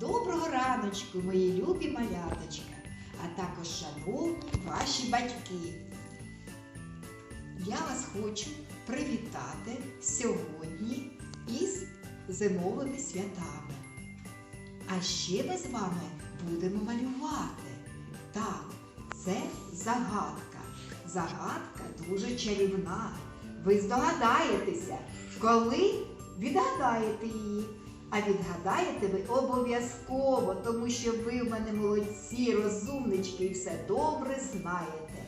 Доброго раночку, мої любі маляточка, а також шановні ваші батьки. Я вас хочу привітати сьогодні із зимовими святами. А ще ми з вами будемо малювати. Так, це загадка. Загадка дуже чарівна. Ви здогадаєтеся, коли відгадаєте її. А відгадаєте ви обов'язково, тому що ви в мене молодці, розумнички і все добре знаєте.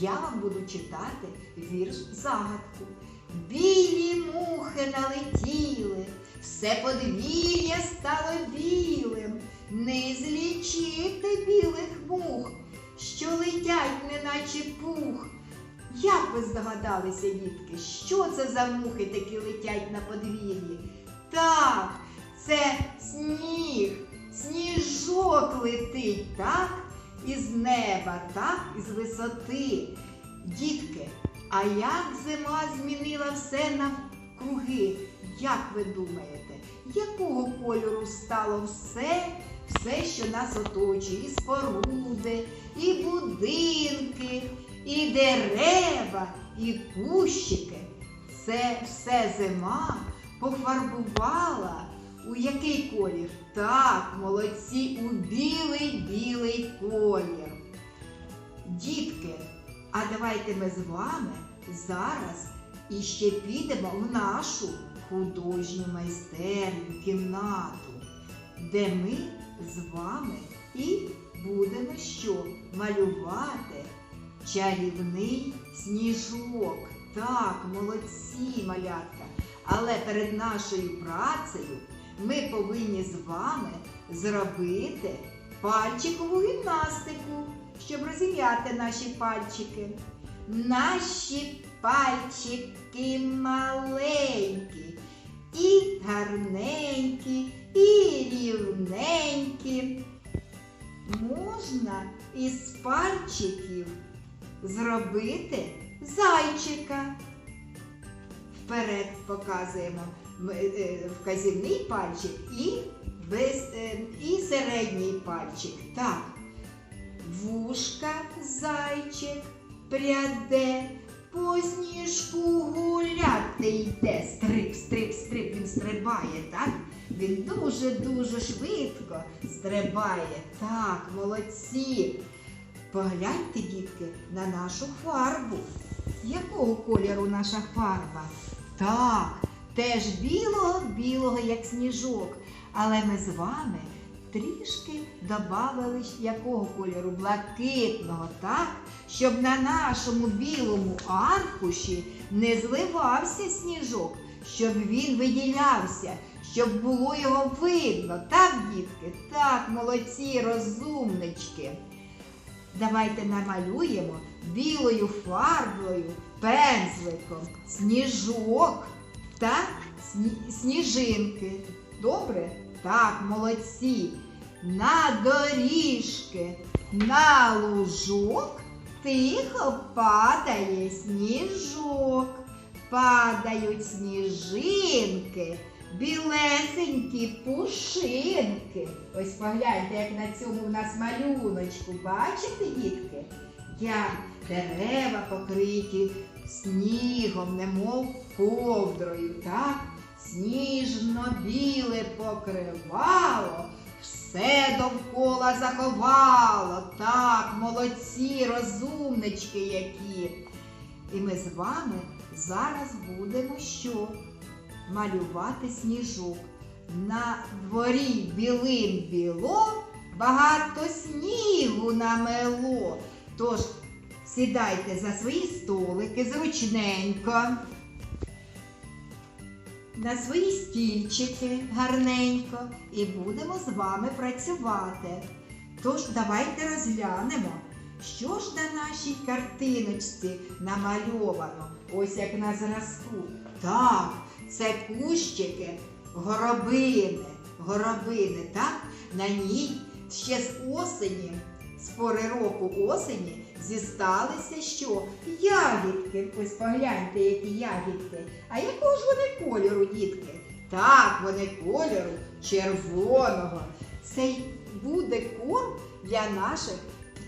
Я вам буду читати вірш загадку. Білі мухи налетіли, все подвір'я стало білим. Не злічити білих мух, що летять, неначе пух. Як ви здогадалися, дітки, що це за мухи такі летять на подвір'ї? Це сніг, сніжок летить, так? Із неба, так, із висоти. Дітки, а як зима змінила все навкруги? Як ви думаєте, якого кольору стало все, все, що нас оточує? І споруди, і будинки, і дерева, і кущики. Це все зима пофарбувала. У який колір? Так, молодці, у білий-білий колір. Дітки, а давайте ми з вами зараз іще підемо в нашу художню майстерню, кімнату, де ми з вами і будемо що? Малювати чарівний сніжок. Так, молодці, малятка. Але перед нашою працею ми повинні з вами зробити пальчикову гімнастику, щоб розім'яти наші пальчики. Наші пальчики маленькі, і гарненькі, і рівненькі. Можна із пальчиків зробити зайчика. Вперед показуємо вказівний пальчик і, без, е, і середній пальчик. Так. Вушка зайчик пряде, по сніжку гуляти йде. Стрип, стрип, стрип, він стрибає, так? Він дуже-дуже швидко стрибає. Так, молодці. Погляньте, дітки, на нашу фарбу. Якого кольору наша фарба? Так, теж білого-білого, як сніжок. Але ми з вами трішки додали якого кольору? Блакитного, так? Щоб на нашому білому аркуші не зливався сніжок, щоб він виділявся, щоб було його видно. Так, дітки? Так, молодці, розумнички. Давайте намалюємо білою фарбою, пензликом, сніжок та сніжинки. Добре? Так, молодці. На доріжки, на лужок тихо падає сніжок. Падають сніжинки, білесенькі пушинки. Ось погляньте, як на цьому у нас малюночку. Бачите, дітки? Як дерева покриті снігом, немов ковдрою, так? Сніжно-біле покривало, все довкола заховало. Так, молодці, розумнички які. І ми з вами зараз будемо що? Малювати сніжок. На дворі білим біло, багато снігу намело. Тож сідайте за свої столики зручненько. На свої стільчики гарненько і будемо з вами працювати. Тож давайте розглянемо, що ж на нашій картиночці намальовано, ось як на зразку. Так, це кущики горобини, горобини, так? На ній ще з осені, з пори року осені, зісталися що? Ягідки. Ось погляньте, які ягідки. А якого ж вони кольору, дітки? Так, вони кольору червоного. Це буде корм для наших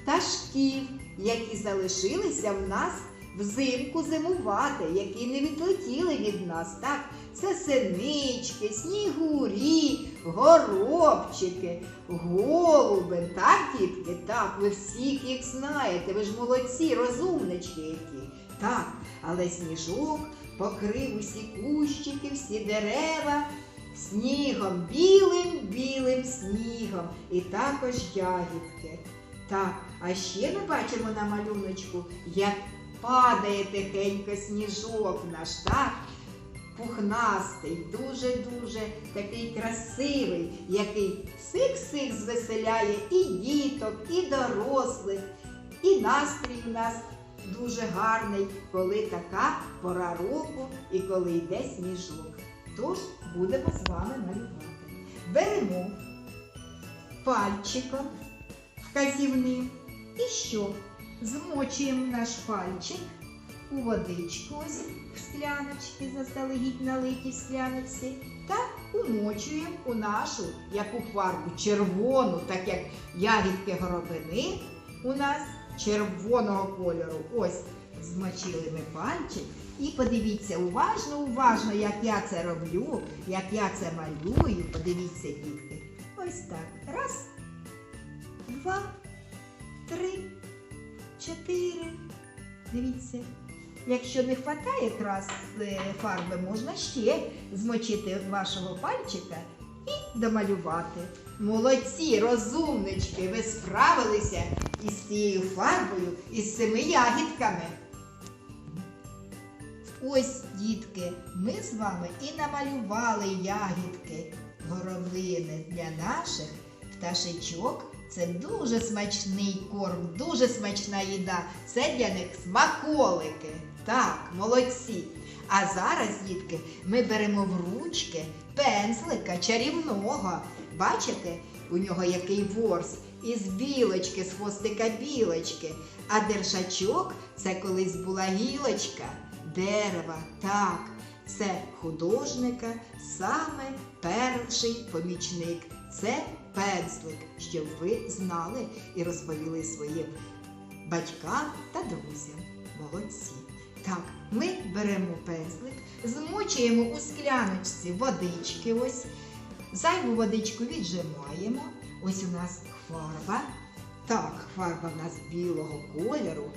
пташків, які залишилися в нас взимку зимувати, які не відлетіли від нас. Так, це синички, снігурі, горобчики, голуби. Так, дітки? Так, ви всіх їх знаєте. Ви ж молодці, розумнички які. Так, але сніжок покрив усі кущики, всі дерева снігом, білим білим снігом, і також ягідки. Так, а ще ми бачимо на малюночку, як падає тихенько сніжок наш, так? Пухнастий, дуже-дуже такий красивий, який сик-сик звеселяє і діток, і дорослих, і настрій у нас дуже гарний, коли така пора року і коли йде сніжок. Тож будемо з вами малювати. Беремо пальчиком вказівним і що? Змочуємо наш пальчик у водичку в скляночці, заздалегідь налиті в скляночці, та умочуємо у нашу яку фарбу червону, так як ягідки горобини у нас червоного кольору. Ось змочили ми пальчик. І подивіться уважно, уважно, як я це роблю, як я це малюю. Подивіться, дітки. Ось так. Раз, два, три, чотири. Дивіться. Якщо не вистачає якраз е, фарби, можна ще змочити вашого пальчика і домалювати. Молодці, розумнички, ви справилися із цією фарбою і з цими ягідками. Ось, дітки, ми з вами і намалювали ягідки горобини для наших пташечок. Це дуже смачний корм, дуже смачна їда. Це для них смаколики. Так, молодці. А зараз, дітки, ми беремо в ручки пензлика чарівного. Бачите, у нього який ворс із білочки, з хвостика білочки. А держачок це колись була гілочка дерева. Так, це художника, саме перший помічник. Це пензлик, щоб ви знали і розповіли своїм батькам та друзям. Молодці. Так, ми беремо пензлик, змочуємо у скляночці водички. Ось, зайву водичку віджимаємо. Ось у нас фарба. Так, фарба в нас білого кольору,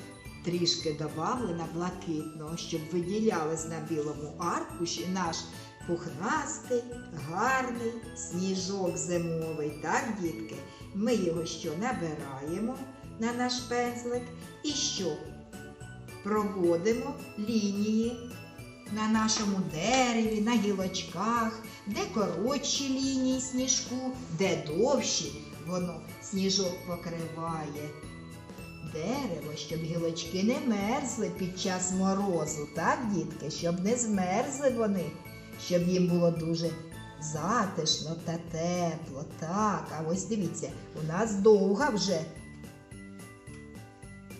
трішки добавлена блакитного, щоб виділялась на білому аркуші наш пухнастий, гарний сніжок зимовий. Так, дітки? Ми його що набираємо на наш пензлик і що? Проводимо лінії на нашому дереві, на гілочках, де коротші лінії сніжку, де довші воно сніжок покриває дерево, щоб гілочки не мерзли під час морозу, так, дітки? Щоб не змерзли вони, щоб їм було дуже затишно та тепло. Так, а ось дивіться, у нас довга вже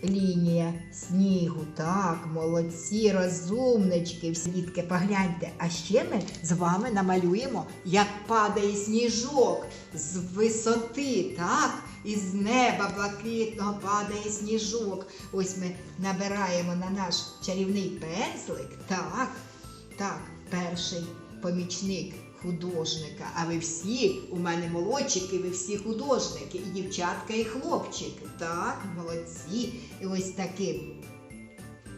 лінія снігу. Так, молодці, розумнички, всі дітки, погляньте. А ще ми з вами намалюємо, як падає сніжок з висоти, так? Із неба блакитного падає сніжок. Ось ми набираємо на наш чарівний пензлик. Так, так, перший помічник художника. А ви всі, у мене молодчики, ви всі художники, і дівчатка, і хлопчики. Так, молодці. І ось таким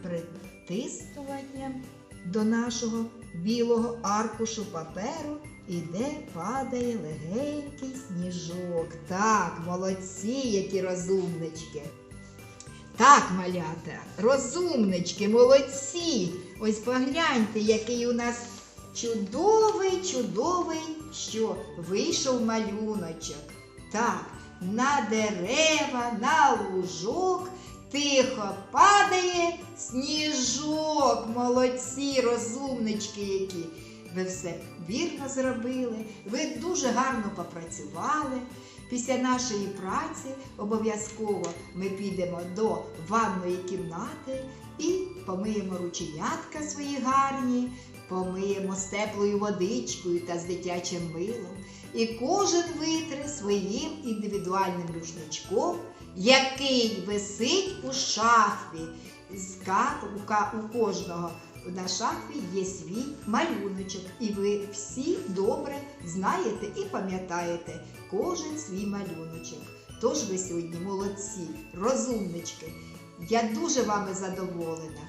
притискуванням до нашого білого аркушу паперу іде, падає легенький сніжок. Так, молодці, які розумнички. Так, малята, розумнички, молодці. Ось погляньте, який у нас чудовий, чудовий, що вийшов малюночок. Так, на дерева, на лужок тихо падає сніжок. Молодці, розумнички які. ви все вірно зробили, ви дуже гарно попрацювали. Після нашої праці обов'язково ми підемо до ванної кімнати і помиємо рученятка свої гарні, помиємо з теплою водичкою та з дитячим милом. І кожен витре своїм індивідуальним рушничком, який висить у шафі. У кожного на шафі є свій малюночок, і ви всі добре знаєте і пам'ятаєте кожен свій малюночок. Тож ви сьогодні молодці, розумнички. Я дуже вами задоволена.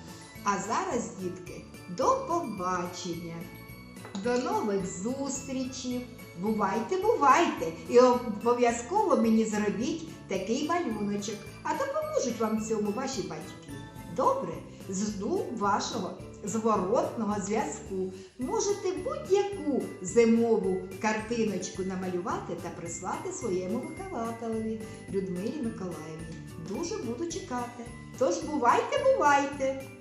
А зараз, дітки, до побачення, до нових зустрічей. Бувайте, бувайте! І обов'язково мені зробіть такий малюночок, а допоможуть вам цьому ваші батьки. Добре? Жду вашого зворотного зв'язку. Можете будь-яку зимову картиночку намалювати та прислати своєму вихователеві Людмилі Миколаївні. Дуже буду чекати. Тож бувайте, бувайте!